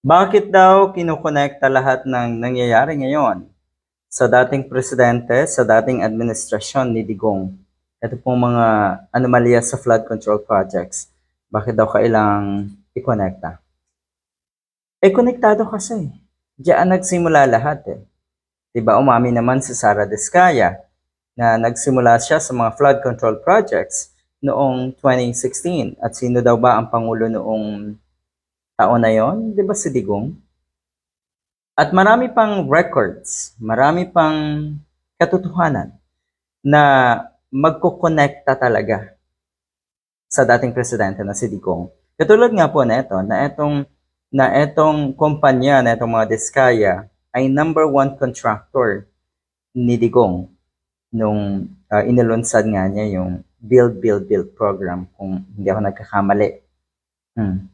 Bakit daw kinukonekta lahat ng nangyayari ngayon sa dating presidente, sa dating administrasyon ni Digong? Ito pong mga anomalya sa flood control projects. Bakit daw kailang i-connecta? Eh, konektado kasi. Diyan nagsimula lahat eh. Diba, umami naman si Sara Descaya na nagsimula siya sa mga flood control projects noong 2016. At sino daw ba ang Pangulo noong taon na yon? Di ba si Digong? At marami pang records, marami pang katotohanan na magkukonekta talaga sa dating presidente na si Digong. Katulad nga po na ito, na itong, na itong kumpanya, na itong mga Diskaya, ay number one contractor ni Digong nung uh, inilunsad nga niya yung Build, Build, Build program, kung hindi ako nagkakamali. Hmm.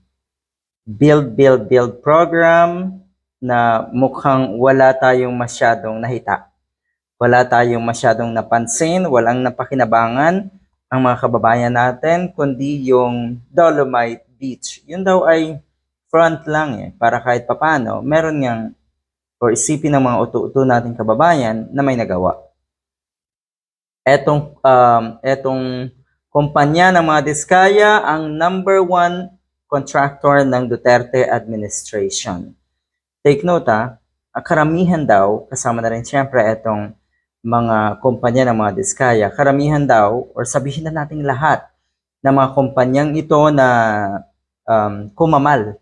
Build, Build, Build program na mukhang wala tayong masyadong nahita. Wala tayong masyadong napansin, walang napakinabangan ang mga kababayan natin, kundi yung Dolomite Beach. Yun daw ay front lang eh, para kahit papano, meron ngang, or isipin ng mga uto-uto nating kababayan na may nagawa. Etong, um, etong kumpanya ng mga Diskaya ang number one contractor ng Duterte administration. Take note ha, ang karamihan daw, kasama na rin siyempre itong mga kumpanya ng mga Diskaya, karamihan daw, or sabihin na nating lahat, ng mga kumpanyang ito na um, kumamal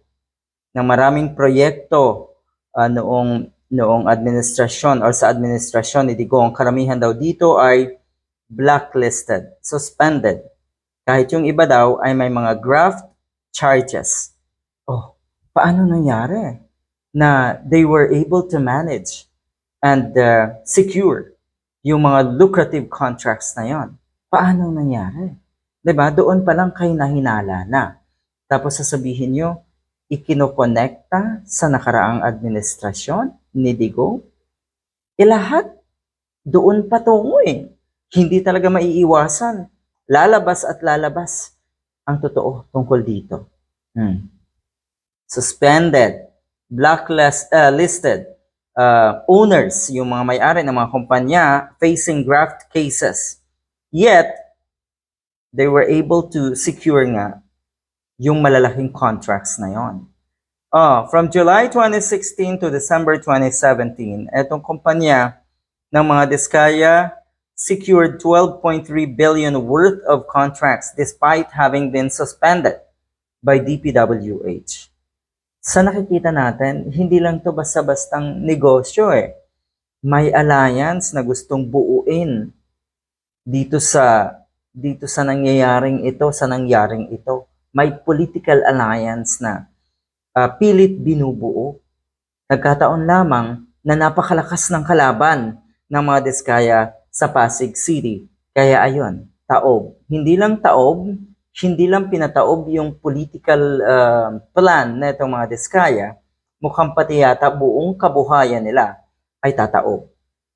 ng maraming proyekto uh, noong noong administrasyon or sa administrasyon ni Digong, karamihan daw dito ay blacklisted, suspended. Kahit yung iba daw ay may mga graft charges. Oh, paano nangyari na they were able to manage and uh, secure yung mga lucrative contracts na yon? Paano nangyari? ba? Doon pa lang kayo nahinala na. Tapos sasabihin nyo, ikinokonekta sa nakaraang administrasyon ni Digong? Eh lahat doon patungo eh. Hindi talaga maiiwasan. Lalabas at lalabas ang totoo tungkol dito. Hmm. Suspended, blacklist, uh, listed uh, owners, yung mga may-ari ng mga kumpanya facing graft cases. Yet, they were able to secure nga yung malalaking contracts na yon. Oh, from July 2016 to December 2017, etong kumpanya ng mga Diskaya secured 12.3 billion worth of contracts despite having been suspended by DPWH. Sa nakikita natin, hindi lang to basta-bastang negosyo eh. May alliance na gustong buuin dito sa dito sa nangyayaring ito, sa nangyaring ito. May political alliance na uh, pilit binubuo. Nagkataon lamang na napakalakas ng kalaban ng mga Diskaya sa Pasig City. Kaya ayun, taob. Hindi lang taob, hindi lang pinataob yung political uh, plan na itong mga Diskaya, mukhang pati yata buong kabuhayan nila ay tataob.